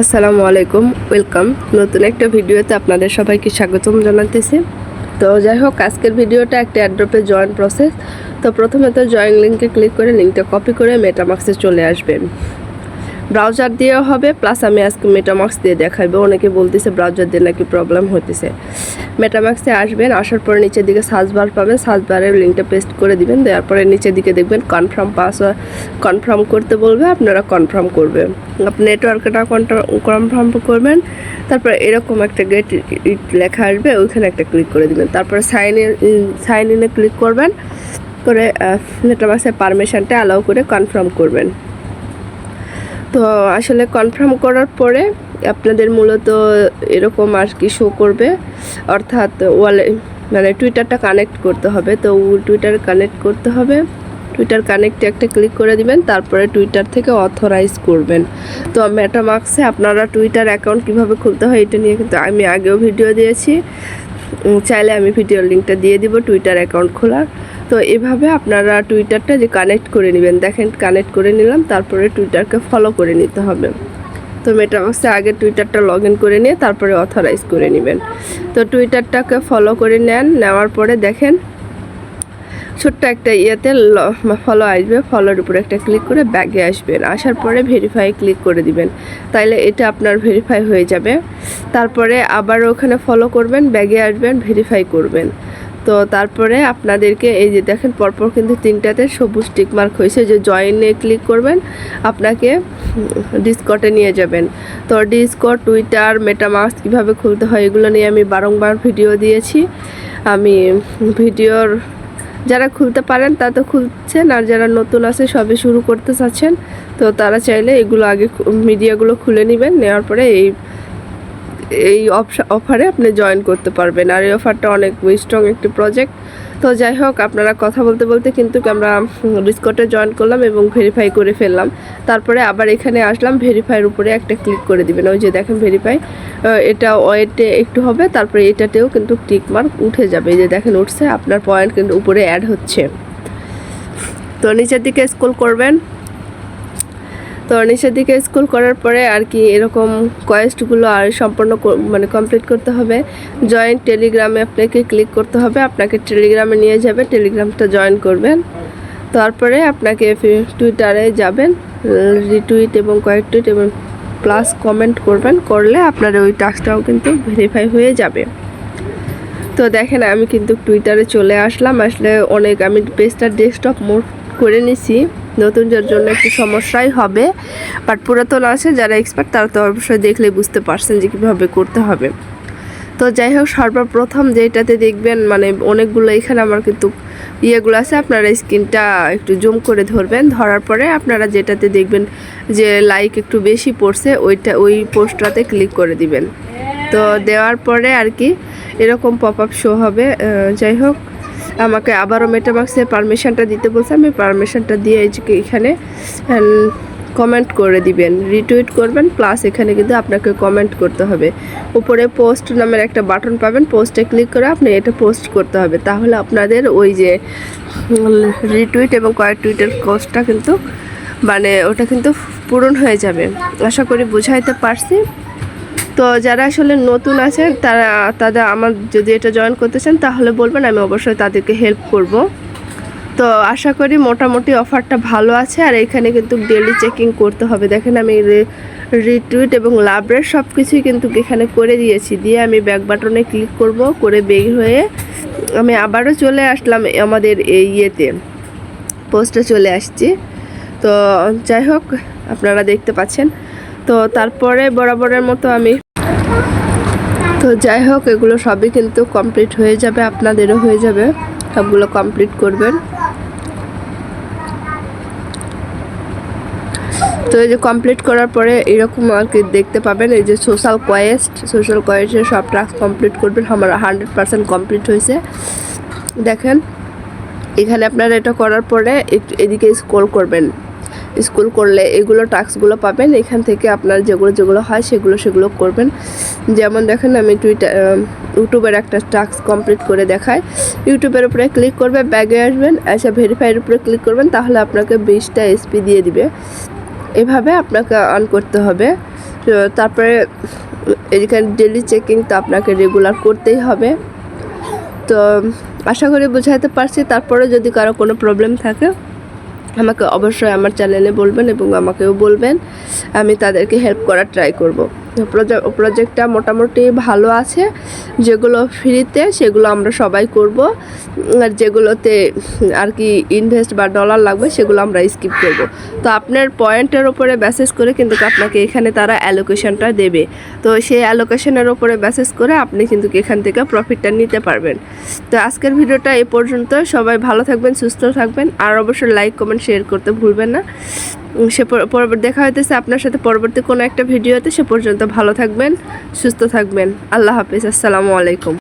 আসসালামু আলাইকুম ওয়েলকাম নতুন একটা ভিডিওতে আপনাদের সবাইকে স্বাগতম জানাতেছি। তো যাই হোক আজকের ভিডিওটা একটা অ্যাড্রপে জয়েন প্রসেস তো প্রথমে তো জয়েন লিঙ্কে ক্লিক করে লিঙ্কটা কপি করে মেটামাক্সে চলে আসবেন। ব্রাউজার দিয়েও হবে প্লাস আমি আজকে মেটামাক্স দিয়ে দেখাবো অনেকে বলতেছে ব্রাউজার দিয়ে নাকি প্রবলেম হতেছে মেটামাক্সে আসবেন, আসার পরে নিচের দিকে সার্চ বার পাবেন সার্চ বারের লিঙ্কটা পেস্ট করে দিবেন, দেওয়ার পরে নিচের দিকে দেখবেন কনফার্ম পাসওয়ার্ড কনফার্ম করতে বলবে, আপনারা কনফার্ম করবেন আপনি নেটওয়ার্কটা কনফার্ম করবেন, তারপরে এরকম একটা গেট লেখা আসবে, ওইখানে একটা ক্লিক করে দিবেন। তারপরে সাইন ইন সাইন ইনে ক্লিক করবেন, করে মেটামাক্সের পারমিশনটা অ্যালাউ করে কনফার্ম করবেন। তো আসলে কনফার্ম করার পরে আপনাদের মূলত এরকম আর কি শো করবে। অর্থাৎ ওয়ালে মানে টুইটারটা কানেক্ট করতে হবে। তো টুইটার কানেক্ট করতে হবে। টুইটার কানেক্টে একটা ক্লিক করে দিবেন, তারপরে টুইটার থেকে অথরাইজ করবেন। তো মেটামার্কসে আপনারা টুইটার অ্যাকাউন্ট কীভাবে খুলতে হয় এটা নিয়ে কিন্তু আমি আগেও ভিডিও দিয়েছি। চাইলে আমি ভিডিওর লিঙ্কটা দিয়ে দিব টুইটার অ্যাকাউন্ট খোলার। তো এভাবে আপনারা টুইটারটা যে কানেক্ট করে নেবেন, দেখেন কানেক্ট করে নিলাম, তারপরে টুইটারকে ফলো করে নিতে হবে। তো মেটামাক্সে আগে টুইটারটা লগ ইন করে নিয়ে, তারপরে অথরাইজ করে নেবেন। তো টুইটারটাকে ফলো করে নেন, নেওয়ার পরে দেখেন, ছোট্ট একটা ইয়েতে ফলো আসবে ফলোর উপরে একটা ক্লিক করে ব্যাগে আসবেন আসার পরে ভেরিফাই ক্লিক করে দিবেন। তাইলে এটা আপনার ভেরিফাই হয়ে যাবে। তারপরে আবার ওখানে ফলো করবেন ব্যাগে আসবেন ভেরিফাই করবেন। তো তারপরে আপনাদেরকে এই যে দেখেন, পরপর কিন্তু তিনটাতে সবুজ টিক মার্ক হয়েছে। যে জয়েনে ক্লিক করবেন, আপনাকে ডিসকটে নিয়ে যাবেন। তো ডিসকট টুইটার মেটামাক্স কীভাবে খুলতে হয় এগুলো নিয়ে আমি বারংবার ভিডিও দিয়েছি। আমি ভিডিওর যারা খুলতে পারেন তা তো খুলছেন, আর যারা নতুন আছে সবে শুরু করতে চাচ্ছেন, তো তারা চাইলে এগুলো আগে মিডিয়াগুলো খুলে নেবেন, নেওয়ার পরে এই এই অফারে আপনি জয়েন করতে পারবেন। আর এই অফারটা অনেক স্ট্রং একটি প্রজেক্ট তো যাই হোক, আপনারা কথা বলতে বলতে কিন্তু আমরা ডিসকটে জয়েন করলাম এবং ভেরিফাই করে ফেললাম। তারপরে আবার এখানে আসলাম ভেরিফাইয়ের উপরে একটা ক্লিক করে দিবেন। ওই যে দেখেন ভেরিফাই এটা ওয়েটে একটু হবে, তারপরে এটাতেও কিন্তু টিক মার্ক উঠে যাবে। এই যে দেখেন উঠছে, আপনার পয়েন্ট কিন্তু উপরে অ্যাড হচ্ছে। তো নিচের দিকে স্কুল করবেন। তো দিকে স্কুল করার পরে আর কি এরকম কোয়েস্টগুলো আর সম্পূর্ণ মানে কমপ্লিট করতে হবে। জয়েন্ট টেলিগ্রামে আপনাকে ক্লিক করতে হবে, আপনাকে টেলিগ্রামে নিয়ে যাবে টেলিগ্রামটা জয়েন করবেন। তারপরে আপনাকে টুইটারে যাবেন রিটুইট এবং কয়েক টুইট এবং প্লাস কমেন্ট করবেন, করলে আপনার ওই টাস্কটাও কিন্তু ভেরিফাই হয়ে যাবে। তো দেখেন, আমি কিন্তু টুইটারে চলে আসলাম, আসলে অনেক, আমি পেজটা ডেস্কটপ মোড করে নিছি। নতুনদের জন্য একটু সমস্যাই হবে। বাট পুরাতন আছে, যারা এক্সপার্ট তারা তো অবশ্যই দেখলে বুঝতে পারছেন যে কীভাবে করতে হবে। তো যাই হোক, সর্বপ্রথম যেটাতে দেখবেন মানে অনেকগুলো এখানে আমার কিন্তু ইয়েগুলো আছে, আপনারা স্ক্রিনটা একটু জুম করে ধরবেন। ধরার পরে আপনারা যেটাতে দেখবেন যে লাইক একটু বেশি পড়ছে, ওইটা, ওই পোস্টটাতে ক্লিক করে দিবেন। তো দেওয়ার পরে আর কি, এরকম পপ আপ শো হবে যাই হোক আমাকে আবারও মেটামাক্সে পারমিশনটা দিতে বলছে। আমি পারমিশনটা দিয়ে এখানে কমেন্ট করে দিবেন। রিটুইট করবেন প্লাস এখানে কিন্তু আপনাকে কমেন্ট করতে হবে। উপরে পোস্ট নামের একটা বাটন পাবেন পোস্টে ক্লিক করে আপনি এটা পোস্ট করতে হবে। তাহলে আপনাদের ওই যে রিটুইট এবং কয়েক টুইটের কোস্টটা কিন্তু মানে ওটা কিন্তু পূরণ হয়ে যাবে। আশা করি বুঝাইতে পারছি। তো যারা আসলে নতুন আছেন, তারা, তাদের আমার যদি এটা জয়েন করতে চান, তাহলে বলবেন, আমি অবশ্যই তাদেরকে হেল্প করব। তো আশা করি মোটামুটি অফারটা ভালো আছে, আর এখানে কিন্তু ডেলি চেকিং করতে হবে। দেখেন, আমি রিটুইট এবং লাভরের সব কিছুই কিন্তু এখানে করে দিয়েছি। দিয়ে আমি ব্যাক বাটনে ক্লিক করব, করে বের হয়ে আমি আবারও চলে আসলাম আমাদের এই ইয়েতে পোস্টে চলে আসছি। তো যাই হোক, আপনারা দেখতে পাচ্ছেন। তো তারপরে বরাবরের মতো আমি তো যাই হোক, এগুলো সবই কিন্তু কমপ্লিট হয়ে যাবে, আপনাদেরও হয়ে যাবে। সবগুলো কমপ্লিট করবেন। তো এই যে কমপ্লিট করার পরে এরকম আর কি দেখতে পাবেন, এই যে সোশ্যাল কোয়েস্ট সোশ্যাল কোয়েস্টের সব টাস্ক কমপ্লিট করবেন, আমার হান্ড্রেড পার্সেন্ট কমপ্লিট হয়েছে। দেখেন, এখানে আপনারা এটা করার পরে এদিকে স্ক্রল করবেন। স্কুল করলে এগুলো টাস্কগুলো পাবেন। এখান থেকে আপনার যেগুলো যেগুলো হয় সেগুলো সেগুলো করবেন। যেমন দেখেন, আমি টুইটার ইউটিউবের একটা টাস্ক কমপ্লিট করে দেখাই। ইউটিউবের উপরে ক্লিক করবে, ব্যাগে আসবেন আচ্ছা ভেরিফাইয়ের উপরে ক্লিক করবেন, তাহলে আপনাকে বিশটা এসপি দিয়ে দিবে। এভাবে আপনাকে অন করতে হবে। তারপরে এখানে ডেলি চেকিং তো আপনাকে রেগুলার করতেই হবে। তো আশা করি বোঝাতে পারছি। তারপরে যদি কারও কোনো প্রবলেম থাকে আমাকে অবশ্যই আমার চ্যানেলে বলবেন এবং আমাকেও বলবেন। আমি তাদেরকে হেল্প করার ট্রাই করব। প্রজেক্টটা মোটামুটি ভালো আছে। যেগুলো ফ্রিতে সেগুলো আমরা সবাই করব। আর যেগুলোতে আর কি ইনভেস্ট বা ডলার লাগবে সেগুলো আমরা স্কিপ করব। তো আপনার পয়েন্টের ওপরে ব্যাসেস করে কিন্তু আপনাকে এখানে তারা অ্যালোকেশনটা দেবে। তো সেই অ্যালোকেশনের ওপরে ব্যাসেস করে আপনি কিন্তু এখান থেকে প্রফিটটা নিতে পারবেন। তো আজকের ভিডিওটা এ পর্যন্ত। সবাই ভালো থাকবেন, সুস্থ থাকবেন। আর অবশ্যই লাইক কমেন্ট শেয়ার করতে ভুলবেন না। সে পর- পরবর্তী, দেখা হইতেছে আপনার সাথে পরবর্তী কোনো একটা ভিডিওতে, সে পর্যন্ত ভালো থাকবেন, সুস্থ থাকবেন। আল্লাহ হাফিজ, আসসালামু আলাইকুম।